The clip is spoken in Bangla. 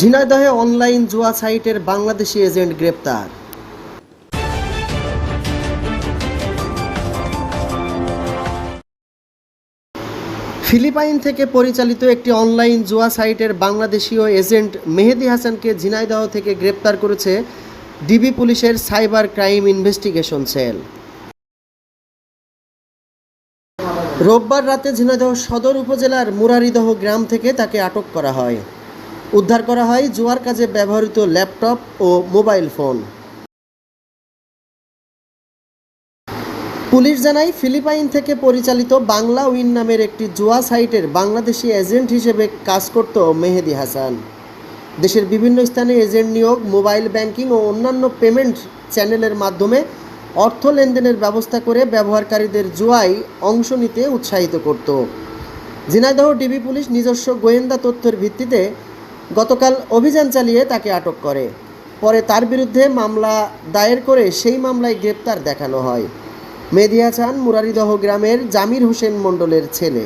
ঝিনাইদহে অনলাইন জুয়া সাইটের বাংলাদেশি এজেন্ট গ্রেপ্তার। ফিলিপাইন থেকে পরিচালিত একটি অনলাইন জুয়া সাইটের বাংলাদেশীয় এজেন্ট মেহেদি হাসানকে ঝিনাইদহ থেকে গ্রেপ্তার করেছে ডিবি পুলিশের সাইবার ক্রাইম ইনভেস্টিগেশন সেল। রোববার রাতে ঝিনাইদহ সদর উপজেলার মুরারিদহ গ্রাম থেকে তাকে আটক করা হয়। উদ্ধার করা হয় জুয়ার কাজে ব্যবহৃত ল্যাপটপ ও মোবাইল ফোন। পুলিশ জানায়, ফিলিপাইন থেকে পরিচালিত বাংলা উইন নামের একটি জুয়া সাইটের বাংলাদেশি এজেন্ট হিসেবে কাজ করত মেহেদি হাসান। দেশের বিভিন্ন স্থানে এজেন্ট নিয়োগ, মোবাইল ব্যাংকিং ও অন্যান্য পেমেন্ট চ্যানেলের মাধ্যমে অর্থ লেনদেনের ব্যবস্থা করে ব্যবহারকারীদের জুয়ায় অংশ নিতে উৎসাহিত করত। ঝিনাইদহ ডিবি পুলিশ নিজস্ব গোয়েন্দা তথ্যের ভিত্তিতে গতকাল অভিযান চালিয়ে তাকে আটক করে। পরে তার বিরুদ্ধে মামলা দায়ের করে সেই মামলায় গ্রেপ্তার দেখানো হয়। মেদিয়া চান মুরারিদহ গ্রামের জামির হোসেন মণ্ডলের ছেলে।